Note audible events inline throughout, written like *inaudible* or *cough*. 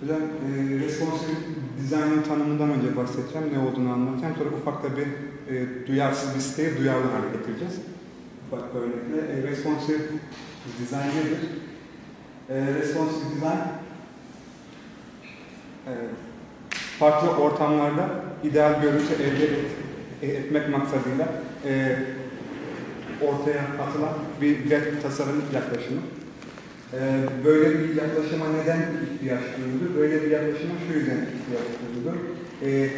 Hocam, e, responsive design'ın tanımından önce bahsedeceğim, ne olduğunu anlatacağım. Sonra ufak da bir e, duyarsız bir siteyi duyarlı hale getireceğiz. Ufak bir örnekle. E, responsive design nedir? E, responsive design, e, farklı ortamlarda ideal görüntü elde et- e, etmek maksadıyla e, ortaya atılan bir web tasarım yaklaşımı. Ee, Böyle bir yaklaşıma neden ihtiyaç duyuldu? Böyle bir yaklaşıma şu yüzden ihtiyaç duyuldu. Ee,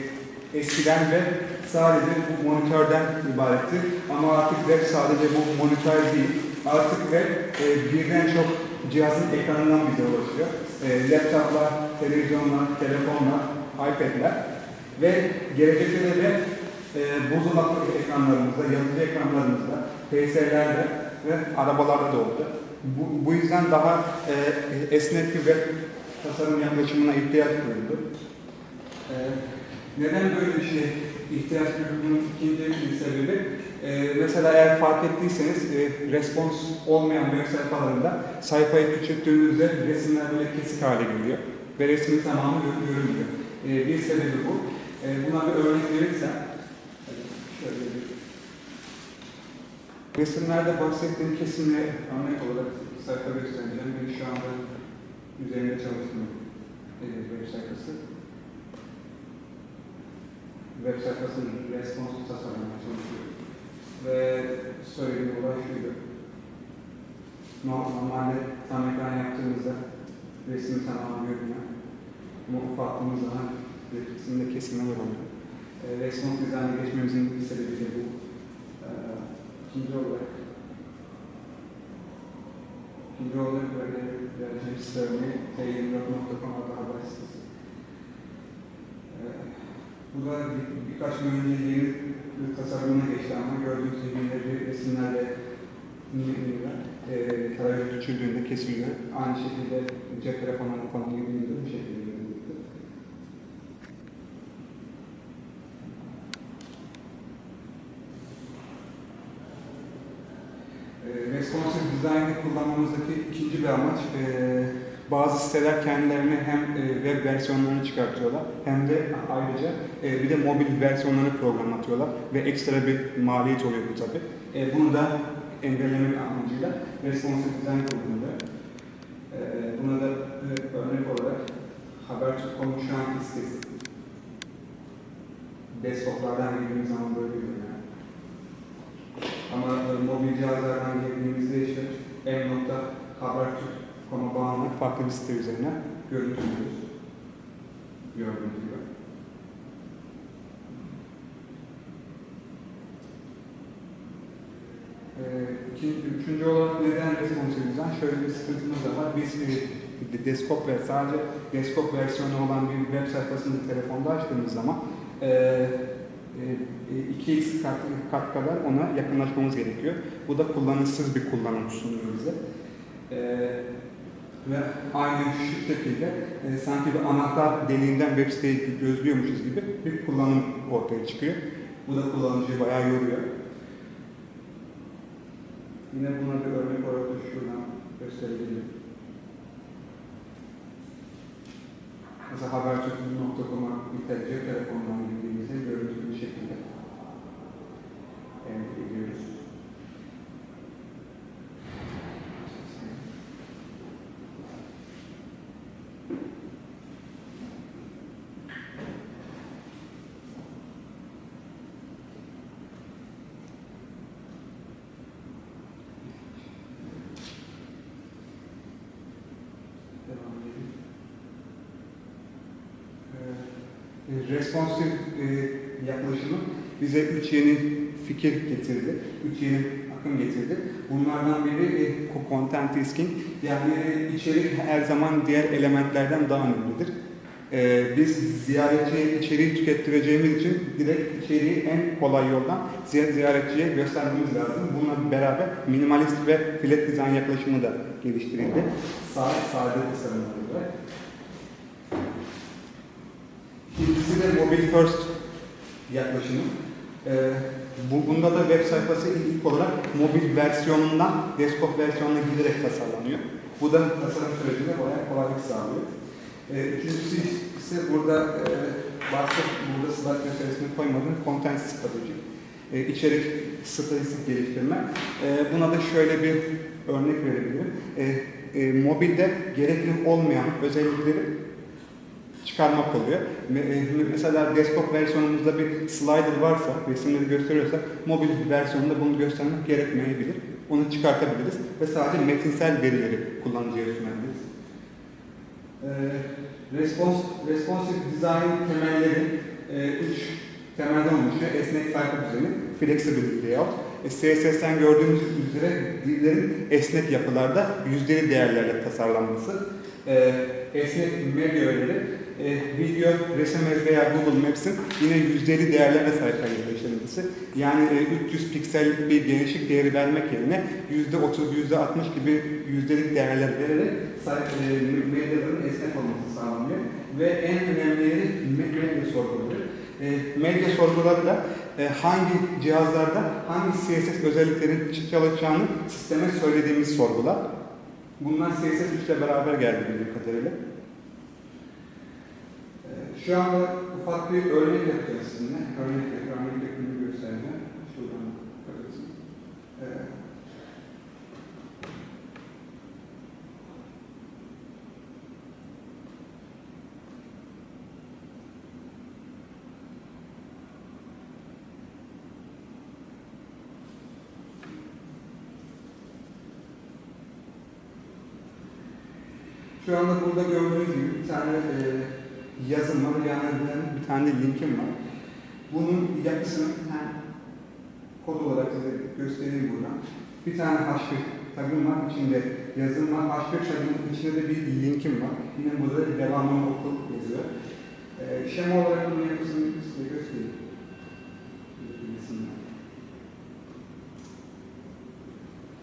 eskiden web sadece bu monitörden ibaretti ama artık web sadece bu monitör değil. Artık web e, birden çok cihazın ekranından bize ulaşıyor. E, laptoplar, televizyonlar, telefonlar, iPad'ler ve gelecekte de web e, buzdolabı ekranlarımızda, yazıcı ekranlarımızda, PC'lerde ve arabalarda da olacak. Bu, bu yüzden daha e, esnek bir web tasarım yaklaşımına ihtiyaç duyuldu. E, neden böyle bir şeye ihtiyaç duyulduğunun ikinci bir sebebi, e, mesela eğer fark ettiyseniz e, respons olmayan web sayfalarında sayfayı küçülttüğünüzde resimler böyle kesik hale geliyor ve resmin tamamı gö- görünmüyor. E, bir sebebi bu. E, buna bir örnek verirsem, şöyle bir Resimlerde bahsettiğim kesimle örnek olarak sayfa göstereceğim. Benim şu anda üzerinde çalıştığım e, web sayfası. Web sayfasının response tasarlamaya çalışıyorum. Ve söylediğim olay şuydu. No- Normalde tam ekran yaptığımızda resmi tamamen görünüyor. Ama ufattığımız zaman resimde kesimler oluyor. E, response design'a geçmemizin bir sebebi de bu. İkinci olarak İkinci olarak örneği t24.com adlı haber sitesi. Ee, bu da bir, birkaç gün önce yeni bir tasarımına geçti ama gördüğünüz gibi bir resimlerle niyetleriyle e, tarayı küçüldüğünde kesiliyor. Aynı şekilde cep telefonlarına falan girdiğinde bu şekilde görünüyor. E, Responsive Design'i kullanmamızdaki ikinci bir amaç, e, bazı siteler kendilerine hem e, web versiyonlarını çıkartıyorlar hem de ayrıca e, bir de mobil versiyonlarını program atıyorlar ve ekstra bir maliyet oluyor bu tabi. E, bunu da engellemek amacıyla Responsive Design kullanılıyor. E, buna da e, örnek olarak Habertürk.com şu an sitesi. Desktoplardan girdiğimiz zaman böyle görünüyor. Ama e, mobil cihazlardan girdiğimizde işte m.habertürk.com'a bağlı farklı bir site üzerine görüntülüyoruz. Gördüğünüz gibi. Ee, iki- üçüncü olarak neden responsive design? Şöyle bir sıkıntımız da var. Biz e, de- desktop ve sadece desktop versiyonu olan bir web sayfasını telefonda açtığımız zaman e, e, 2x kat, kat kadar ona yakınlaşmamız gerekiyor. Bu da kullanışsız bir kullanım sunuyor bize. E, ve aynı şu şekilde e, sanki bir anahtar deliğinden web siteyi gözlüyormuşuz gibi bir kullanım ortaya çıkıyor. Bu da kullanıcıyı bayağı yoruyor. Yine buna bir örnek olarak da şuradan gösterebilirim. Mesela habertürk.com'a bir tercih telefondan girdiğimizde görüntülü şekilde elde ediyoruz. Ee, Responsive e, yaklaşımı bize üç yeni fikir getirdi, üç yeni akım getirdi. Bunlardan biri e, content risking, yani e, içerik her zaman diğer elementlerden daha önemlidir. Ee, biz ziyaretçiye içeriği tükettireceğimiz için direkt içeriği en kolay yoldan ziy- ziyaretçiye göstermemiz lazım. Bununla beraber minimalist ve flat design yaklaşımı da geliştirildi. Sade, sade tasarımlarıyla. İkincisi de mobile first yaklaşımı. Ee, bu, bunda da web sayfası ilk olarak mobil versiyonundan desktop versiyonuna giderek tasarlanıyor. Bu da tasarım sürecinde bayağı kolaylık sağlıyor. E, ikincisi ise burada e, bahset, burada slide meselesini koymadım. Content strateji. E, içerik stratejisi geliştirme. E, buna da şöyle bir örnek verebilirim. E, e, mobilde gerekli olmayan özellikleri çıkarmak oluyor. E, Mesela desktop versiyonumuzda bir slider varsa, resimleri gösteriyorsa, mobil versiyonunda bunu göstermek gerekmeyebilir. Onu çıkartabiliriz ve sadece metinsel verileri kullanıcıya sunabiliriz. Ee, respons, responsive design temelleri e, üç temelden oluşuyor. Esnek sayfa düzeni, flexible layout. E, CSS'ten gördüğünüz üzere dillerin esnek yapılarda yüzdeli değerlerle tasarlanması. E, esnek medya öğeleri, e, video, resim veya Google Maps'in yine yüzdeli değerlerle sahip yerleştirilmesi. Yani e, 300 piksellik bir genişlik değeri vermek yerine %30, %60 gibi yüzdelik değerler vererek sahip, e, medyaların esnek olması sağlanıyor. Ve en önemlileri me- medya sorguları. E, medya sorguları da e, hangi cihazlarda hangi CSS özelliklerin çalışacağını sisteme söylediğimiz sorgular. Bunlar CSS 3 ile beraber geldi bildiğim kadarıyla. Şu anda ufak bir örnek yapacağız sizinle. Örnek, örnek yapımını göstereceğim. Şuradan. E, Şu anda burada gördüğünüz gibi bir tane e, yazım var, yanında bir tane linkim var. Bunun yapısını hem kod olarak size göstereyim buradan. Bir tane H1 tagım var, içinde yazım var. H1 tagının içinde de bir linkim var. Yine burada bir devamını oku yazıyor. E, şema olarak bunun yapısını size göstereyim.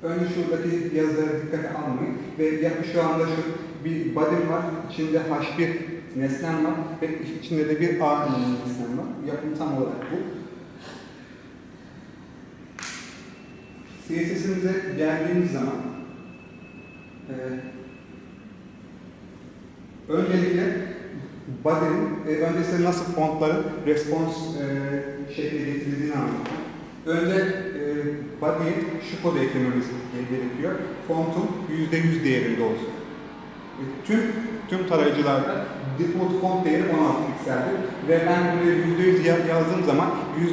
Önce şuradaki yazılara dikkate almayın ve şu anda şu bir body var, içinde H1 nesnem var ve içinde de bir A nesnem var. Yapım tam olarak bu. CSS'imize geldiğimiz zaman e, öncelikle body'nin e, öncesinde nasıl fontların response e, şekli getirildiğini anlatacağım. Önce e, body'ye şu kodu eklememiz gerekiyor. Fontun %100 değerinde olsun. Tüm tüm tarayıcılarda default font değeri 16 pikseldir ve ben buraya %100 ya- yazdığım zaman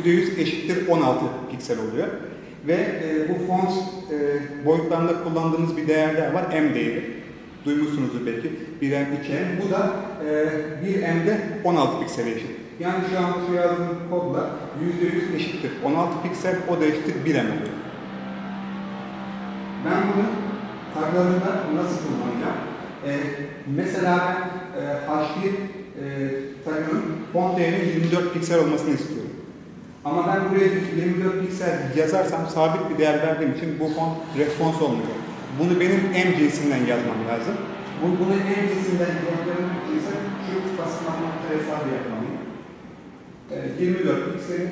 %100 eşittir 16 piksel oluyor. Ve e, bu font e, boyutlarında kullandığımız bir değerler var, M değeri. Duymuşsunuzdur belki. 1M, 2M. Bu da e, 1M'de 16 piksel eşit. Yani şu an şu yazdığım kodla %100 eşittir. 16 piksel, o da eşittir 1M oluyor. Ben bunu taglarında nasıl kullanacağım? Ee, mesela ben e, H1 e, tagının font değerinin 24 piksel olmasını istiyorum. Ama ben buraya 24 piksel yazarsam sabit bir değer verdiğim için bu font respons olmuyor. Bunu benim M cinsinden yazmam lazım. Bu, bunu M cinsinden yazmam ise şu basit matematik hesabı yapmalıyım. Ee, 24 pikseli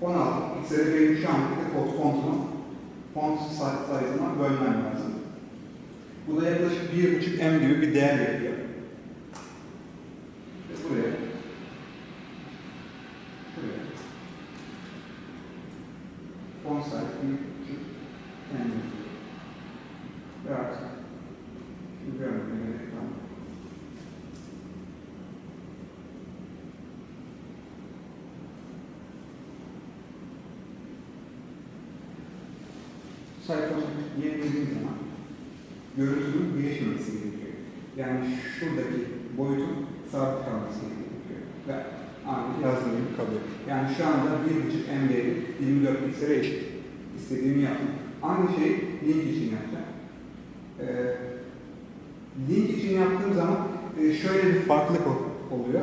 16 pikseli benim şu anki default fontumu font size'ıma bölmem lazım. Bu da yaklaşık 1.5 M gibi bir değer yapıyor. Ve buraya buraya font size 1.5 M yazıyor. Ve artık şu görmeye gerek var. sayfanın yenilediği zaman görüntünün değişmemesi gerekiyor. Yani şuradaki boyutun sabit kalması gerekiyor. Ve aynı yazdığım gibi kalıyor. Yani şu anda 1.5 M değeri 24 piksele eşit. İstediğimi yaptım. Aynı şeyi link için yapacağım. Ee, link için yaptığım zaman e, şöyle farklılık ol- oluyor.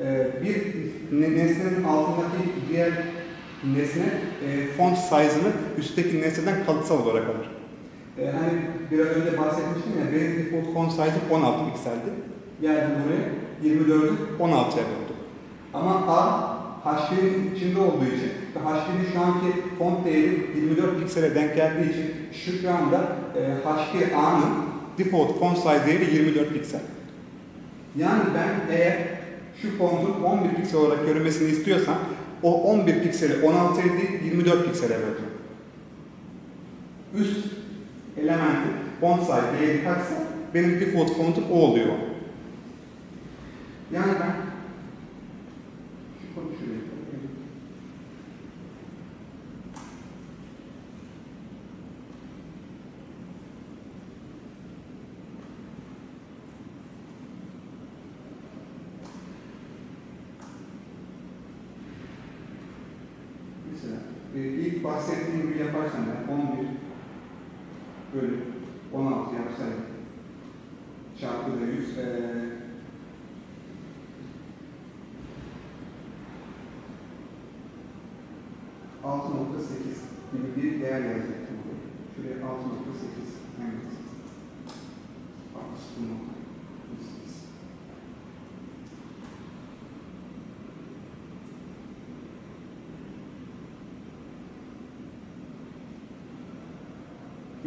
Ee, bir ne- nesnenin altındaki diğer nesne e, font size'ını üstteki nesneden kalıtsal olarak alır. E, hani biraz önce bahsetmiştim ya, benim default font size'ım 16 pikseldi. Geldim buraya, 24'ü 16'ya buldum. Ama A, H1'in içinde olduğu için ve H1'in şu anki font değeri 24 piksele denk geldiği için şu şu anda e, H1 A'nın default font size değeri 24 piksel. Yani ben eğer şu fontun 11 piksel olarak görünmesini istiyorsam o 11 pikseli 16'ya değil 24 piksele böleceğim. Üst elementi font size değeri kaçsa benim default fontum o oluyor. Yani ben şu şuraya koyayım. Mesela e, ilk bahsettiğim gibi yaparsam ben 11 bölü 16 yapsaydım çarpı da 100 e, altı nokta sekiz gibi bir değer yazacaktım. Şuraya altı nokta sekiz evet. Altı sekiz.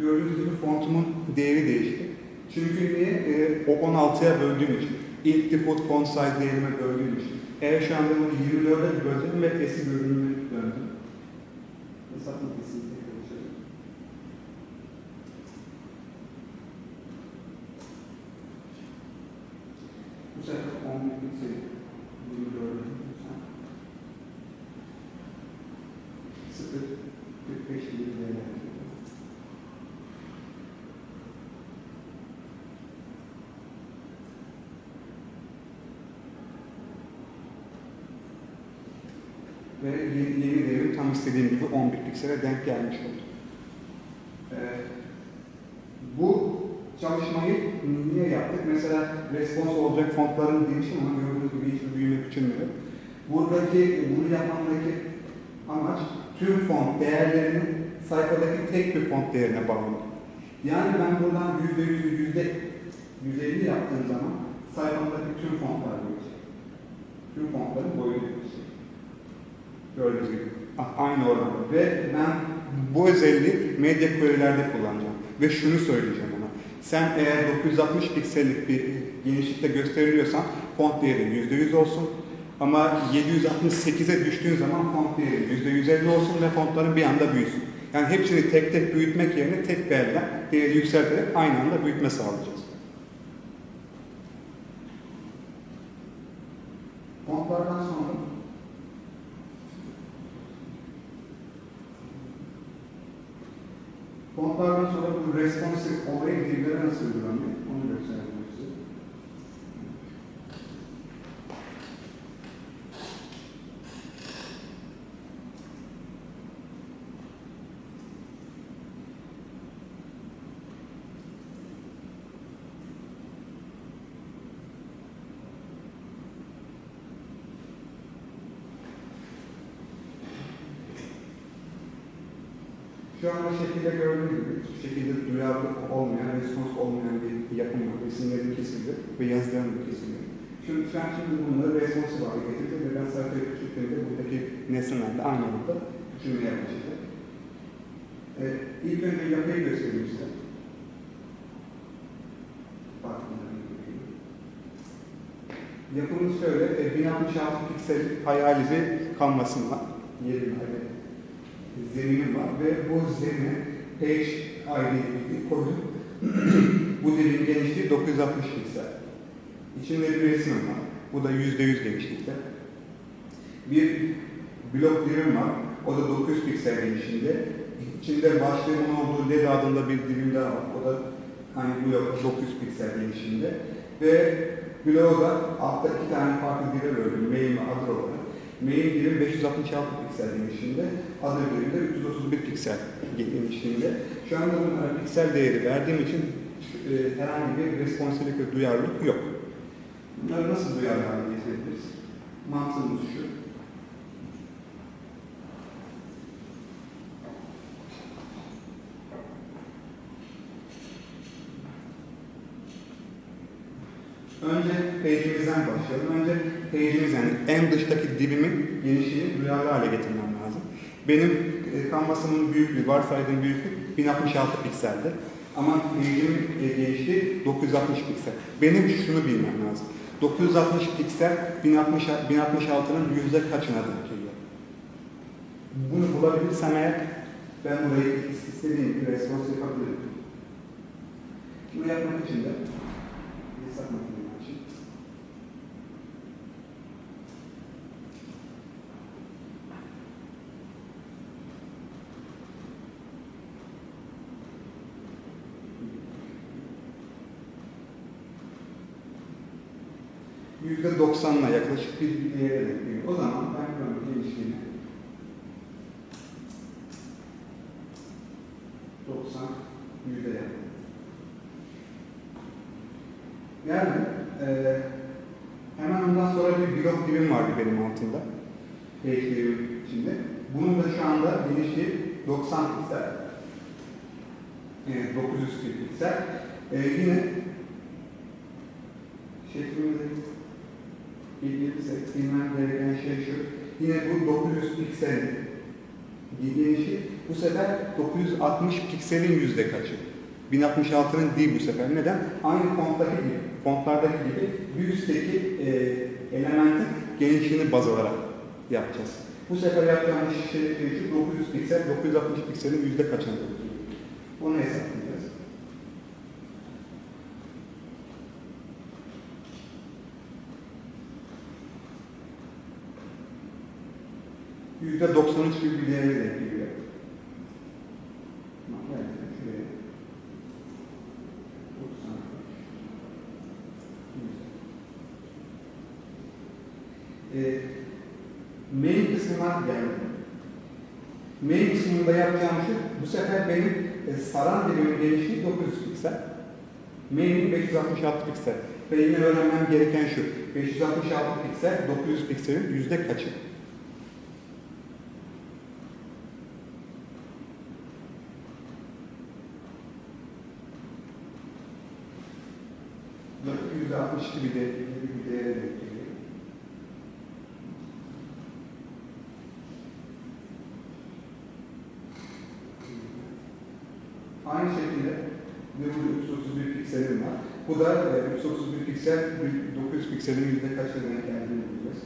Gördüğünüz gibi fontumun değeri değişti. Çünkü niye? Ee, o 16'ya böldüğüm için. İlk default font size değerime böldüğüm için. Eğer şu anda bunu 24'e böldüm ve eski görünüme döndüm. Hesap makinesini tekrar açalım. Bu sefer 11 piksel 24'e bölürsem 0 45 gibi değerler geliyor. ve yeni, yeni devrim tam istediğim gibi 11 piksele denk gelmiş oldu. Ee, bu çalışmayı niye yaptık? Mesela response olacak fontların demişim ama gördüğünüz gibi hiçbir büyüme küçülmüyor. Buradaki, bunu yapmamdaki amaç tüm font değerlerini sayfadaki tek bir font değerine bağlamak. Yani ben buradan yüzde yüz, yüzde yüz elli yaptığım zaman sayfamdaki tüm fontlar gelecek. Tüm fontların boyu gelecek. Gördüğünüz gibi. Aynı oranda. Ve ben bu özelliği medya query'lerde kullanacağım. Ve şunu söyleyeceğim ona. Sen eğer 960 piksellik bir genişlikte gösteriliyorsan font değeri %100 olsun. Ama 768'e düştüğün zaman font değeri %150 olsun ve fontların bir anda büyüsün. Yani hepsini tek tek büyütmek yerine tek bir elden değeri yükselterek aynı anda büyütme sağlayacağız. Fontlardan sonra Fontlardan sonra bu responsive olayı dillere nasıl uygulanıyor? Onu göstermek istiyorum. Şu anda şekilde gördüğünüz gibi hiçbir şekilde duyarlı olmayan, respons olmayan bir yapım var. Resimlerin kesildi ve yazıların da kesildi. Şimdi sen şimdi bunları responsif hale getireceğiz ve ben sayfayı küçülttüğümde buradaki nesnelerle aynı anda küçülmeye başlayacak. Ee, ilk önce yapıyı göstereyim size. Yapımız şöyle, e, 1066 piksel hayali bir kanvasım var. Yerim var ve zeminim var ve bu zemine page ID koydum. *clears throat* bu dilin genişliği 960 piksel. İçinde bir resim var. Bu da %100 genişlikte. Bir blok dilim var. O da 900 piksel genişliğinde. İçinde başlığımın olduğu LED adında bir dilim daha var. O da aynı blok 900 piksel genişliğinde. Ve bloğu da altta iki tane farklı dile böldüm. Main ve other olarak. Main dilim 566 piksel genişliğinde, other dilim de 331 piksel genişliğinde. Şu anda bunlara piksel değeri verdiğim için e, herhangi bir responsiflik ve duyarlılık yok. Bunları nasıl duyarlı hale getirebiliriz? Mantığımız şu. Önce page'imizden başlayalım. Önce page'imiz yani en dıştaki dibimin genişliğini duyarlı hale getirmem lazım. Benim e, kanvasımın büyüklüğü, varsaydığım büyüklük 1066 pikseldi. Ama page'imin e, genişliği 960 piksel. Benim şunu bilmem lazım. 960 piksel 1060 1066'nın yüzde kaçına denk geliyor? Bunu bulabilirsem eğer ben burayı istediğim gibi respons yapabilirim. Bunu yapmak için de hesap makinemi açayım. Yüzde %90'la yaklaşık bir denk geliyor. O zaman ben buranın genişliğini 90 yüzde yaptım. Yani eee hemen ondan sonra bir blok dilim vardı benim altında. Dilim içinde. Bunun da şu anda genişliği 90 piksel. E, 900 piksel. E, yine bilmem gereken şey şu. Yine bu 900 piksel genişliği bu sefer 960 pikselin yüzde kaçı? 1066'nın değil bu sefer. Neden? Aynı fonttaki gibi, fontlardaki gibi bir e, elementin genişliğini baz alarak yapacağız. Bu sefer yapacağımız şey şu 900 piksel, 960 pikselin yüzde kaçını bulacağız. Onu hesaplayacağız. Yüzde 93 gibi bir değere denk geliyor. 93. Ee, main kısmına geldim. Main kısmında yapacağım şey, bu sefer benim e, saran dilimin genişliği 900 piksel. Main'in 566 piksel. Ve yine öğrenmem gereken şu, 566 piksel, 900 pikselin yüzde kaçı? 60 gibi de bir değere denk geliyor. Aynı şekilde ve burada 331 pikselim var. Bu da e, 331 piksel, 900 pikselin yüzde kaçına denk geldiğini bulacağız.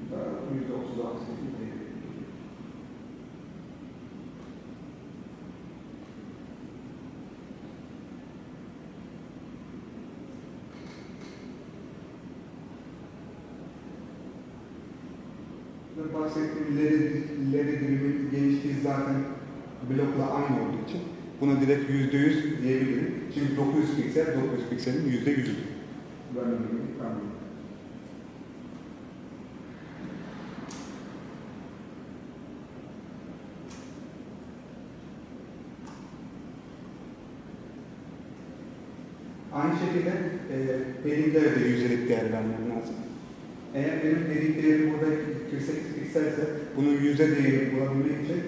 Bu da yüzde 36 gibi bir değere denk geliyor. Ve bahsettiğim leri, leri dilimin genişliği zaten blokla aynı olduğu için buna direkt yüzde yüz diyebilirim. Çünkü 900 piksel, 900 pikselin yüzde yüzüdür. Ben tahmin Aynı şekilde e, periklere de yüzdelik değer lazım. Eğer benim değeri burada 48 pikselse bunun yüzde değerini bulabilmek için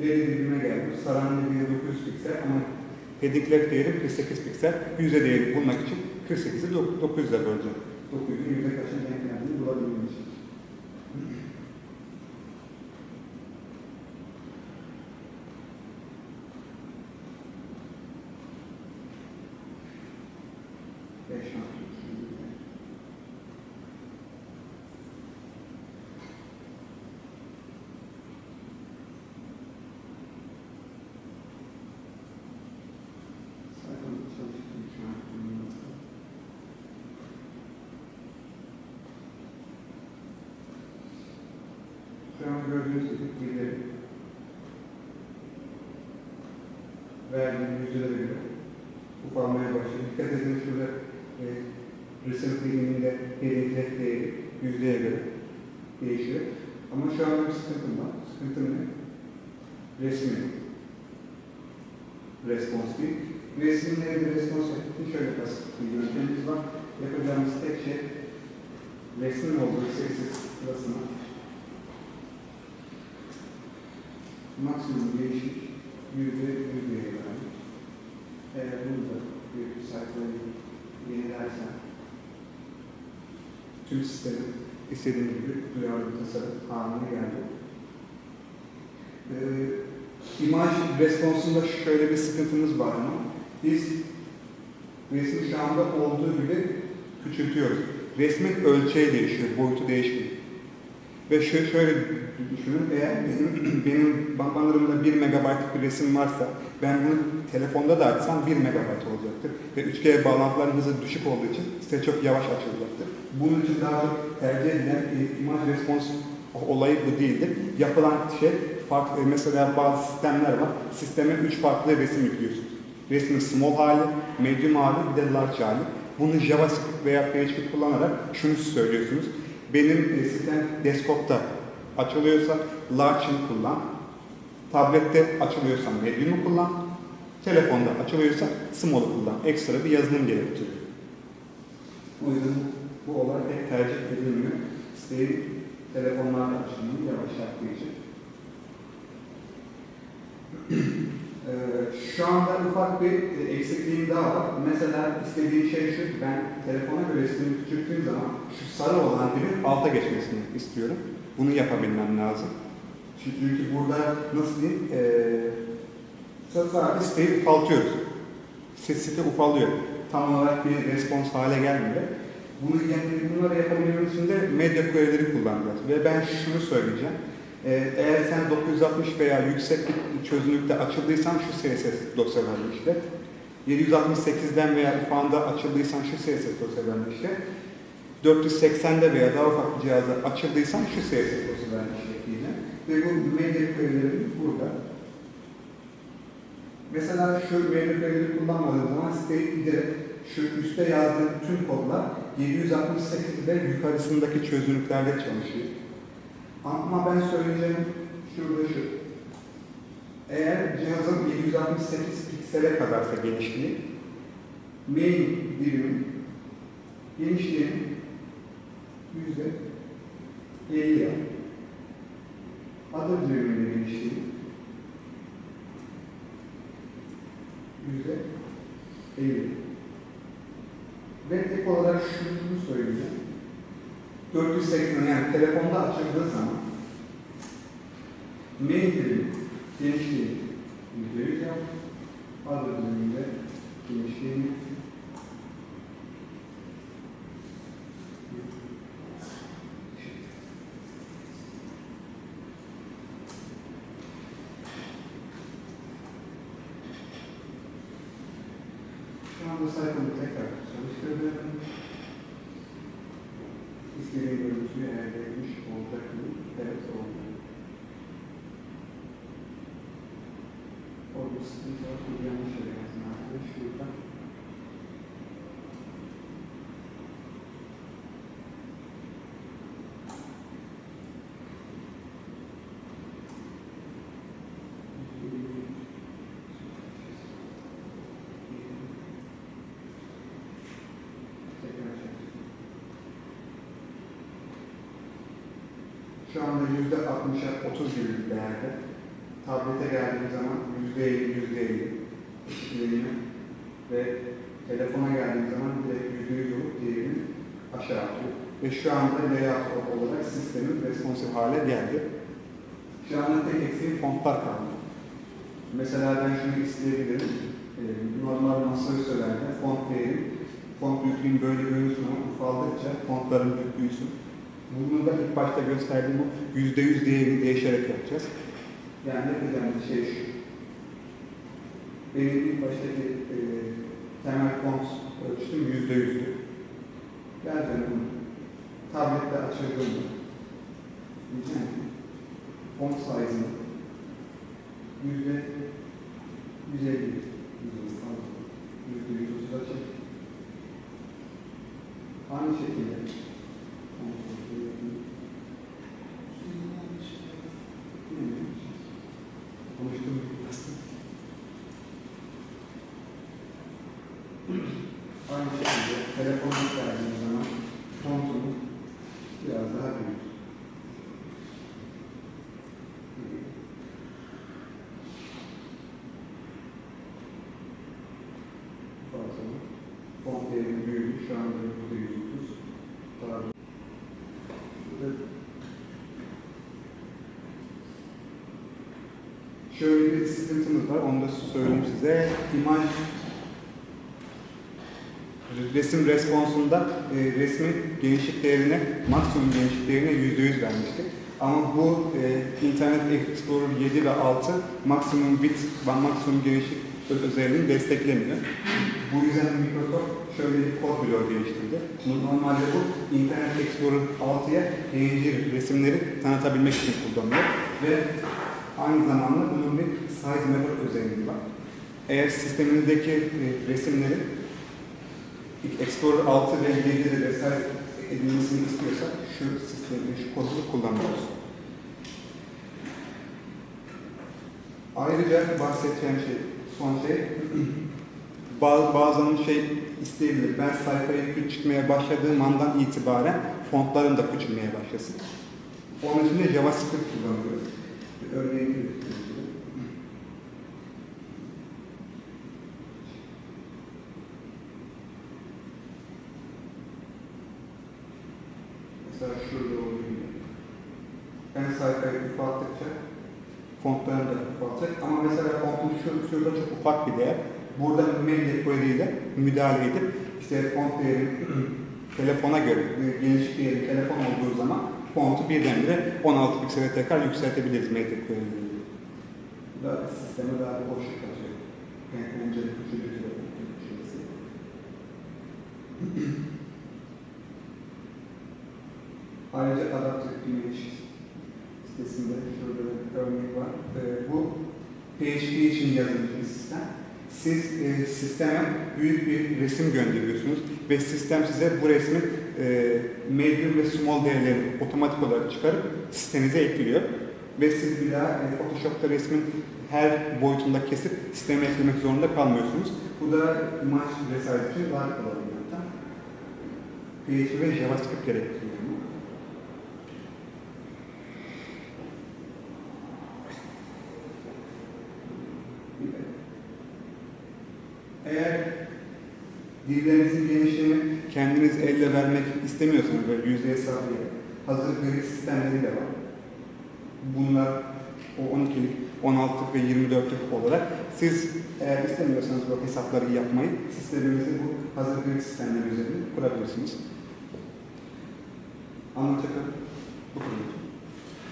leri dilime geldim. Saran dediğine 900 piksel ama pedikler değeri 48 piksel. Yüzde değeri bulmak için 48'i 900'e böleceğim. 900'ün yüzde kaçın denk geldiğini bulabilmek için. Beş nokta iki. Sayfanın çalıştığım şu an bulunmakta. Şu an bilgileri verdiğim yüzdelere göre ufalmaya başladı. Dikkat edin şurada e, resim filminde hedef değeri yüzdeye göre değişiyor. Ama şu anda bir sıkıntım var. Sıkıntım ne? Resmi. Respons değil. Resimleri de respons ettiği şöyle basit bir yöntemimiz var. Yapacağımız tek şey resmin olduğu sessiz sırasına maksimum değişik yüzde yüzdeye verdik. Eğer bunu da bir sayfayı yenilersen tüm sistemi istediğim gibi duyarlı tasarım haline geldi. Ee, imaj responsunda şöyle bir sıkıntımız var ama biz resmi şu anda olduğu gibi küçültüyoruz. Resmin ölçeği değişiyor, boyutu değişmiyor. Ve şöyle, şöyle düşünün, eğer *clears throat* benim, benim bannerımda 1 megabaytlık bir resim varsa ben bunu telefonda da açsam 1 megabayt olacaktır. Ve 3G bağlantıların hızı düşük olduğu için site çok yavaş açılacaktır. Bunun için daha çok tercih edilen e, imaj respons olayı bu değildir. Yapılan şey farklı, e, mesela bazı sistemler var. Sisteme 3 farklı resim yüklüyorsunuz. Resmin small hali, medium hali, bir de large hali. Bunu JavaScript veya PHP kullanarak şunu söylüyorsunuz. Benim e, sistem desktop'ta açılıyorsa large'ını kullan. Tablette açılıyorsa medium'u kullan. Telefonda açılıyorsa small'u kullan. Ekstra bir yazılım gerektiriyor. O yüzden bu olay pek tercih edilmiyor. Siteyi telefonlarla açılımını yavaşlattığı için. Ee, şu anda ufak bir e, eksikliğim daha var. Mesela istediğim şey şu, ben telefona göre resmini küçülttüğüm zaman şu sarı olan dibin alta geçmesini istiyorum. Bunu yapabilmem lazım. Çünkü burada nasıl diyeyim, ee, sadece siteyi ufaltıyoruz. Site, ufalıyor. Tam olarak bir respons hale gelmiyor. Bunu bunları yapabilmemiz için de medya query'leri kullanacağız. Ve ben şunu söyleyeceğim. Ee, Eğer sen 960 veya yüksek bir çözünürlükte açıldıysan şu CSS dosyalarını işte. 768'den veya UFA'nda açıldıysan şu CSS dosyalarını işte. 480'de veya daha ufak bir cihazda açıldıysan şu CSS dosyalarını işletiyle. Ve bu medya query'leri burada. Mesela şu medya query'leri kullanmadığım zaman siteyi giderek şu üstte yazdığım tüm kodlar 768 ve yukarısındaki çözünürlüklerde çalışıyor. Ama ben söyleyeceğim şurada şu. Eğer cihazın 768 piksele kadarsa genişliği, main dilimin genişliği yüzde 50 yap. Adı diliminin genişliği yüzde 50. Ve ek olarak şunu söyleyeceğim. 480 yani telefonda açıldığı zaman mail dilim genişliği %100 yap. Adı genişliğini Şu anda sayfamı tekrar çalıştırdım. İstediğim görüntüyü elde etmiş olacak mı? Evet oldu. Orada sıkıntı var. Bir yanlış yere yazdım arkadaş. Şurada. Tekrar çalıştırdım. Şu anda yüzde 60'a 30 gibi bir değerde. Tablete geldiğim zaman yüzde 50, yüzde 50 eşitleniyor. Ve telefona geldiğim zaman direkt yüzde 100 olup diğerini aşağı atıyor. Ve şu anda layout olarak sistemin responsif hale geldi. Şu anda tek eksiğim fontlar kaldı. Mesela ben şunu isteyebilirim. Ee, normal masaüstülerde font değeri, font büyüklüğüm böyle ama ufaldıkça fontların büyüsün. Bunu da ilk başta gösterdiğim bu yüzde yüz değerini değişerek yapacağız. Yani yapacağımız şey şu. Benim ilk baştaki e, temel font ölçtüm yüzde yüzdü. Geleceğim bunu. Tablette ki font size'ını yüzde yüz elli yüzde yüz otuz açık. Aynı şekilde Konuştum aslında. Aynı şekilde telefona geldiğim zaman fontunu biraz daha büyük. Fazla. Font değeri büyüdü. Şu anda yüzde yüz otuz. Daha Şöyle bir sıkıntımız var, onu da söyleyeyim size. İmaj resim responsunda e, resmin genişlik değerine, maksimum genişlik değerine yüzde yüz vermiştik. Ama bu e, Internet Explorer 7 ve 6 maksimum bit ve maksimum genişlik özelliğini desteklemiyor. Bu yüzden Microsoft şöyle bir kod bloğu geliştirdi. Normalde bu Internet Explorer 6'ya PNG resimleri tanıtabilmek için kullanılıyor ve aynı zamanda bunun bir size method özelliği var. Eğer sisteminizdeki e, resimleri Explorer 6 ve 7'de vesaire edilmesini istiyorsak şu sistemi, şu kodu kullanıyoruz. Ayrıca bahsedeceğim şey, son şey, bazı, bazen şey isteyebilir. Ben sayfayı küçültmeye başladığım andan itibaren fontlarım da küçülmeye başlasın. Onun için de JavaScript kullanıyoruz. Örneğini göstereyim. Mesela şurada olduğu gibi. Ben sayfayı ufalttıkça fontlarını da ufaltacak. Ama mesela fontun şu, şurada çok ufak bir değer. Burada medya query ile müdahale edip işte font değeri *clears throat* telefona göre e, genişlik değeri telefon olduğu zaman fontu birdenbire 16 piksele tekrar yükseltebiliriz medya query ile. Bu da sisteme daha bir boşluk açıyor. Yani önce küçültüyor. şeysi. *clears throat* Ayrıca Adaptive Image sitesinde şurada örnek var. Ee, bu PHP için yazılmış bir sistem. Siz e, sisteme büyük bir resim gönderiyorsunuz ve sistem size bu resmin e, medium ve small değerlerini otomatik olarak çıkarıp sisteminize ekliyor. Ve siz bir daha e, Photoshop'ta resmin her boyutunda kesip sisteme eklemek zorunda kalmıyorsunuz. Bu da imaj vesaire için daha kolay bir yöntem. PHP ve JavaScript gerektiriyor. bu. Eğer dillerinizin genişliğini kendiniz elle vermek istemiyorsanız böyle yüzde hesabıyla hazır grid sistemleri de var. Bunlar o 12'lik, 16'lık ve 24'lük olarak siz eğer istemiyorsanız bu hesapları yapmayı sisteminizi bu hazır grid sistemleri üzerinde kurabilirsiniz. Anlatacak bu kadar.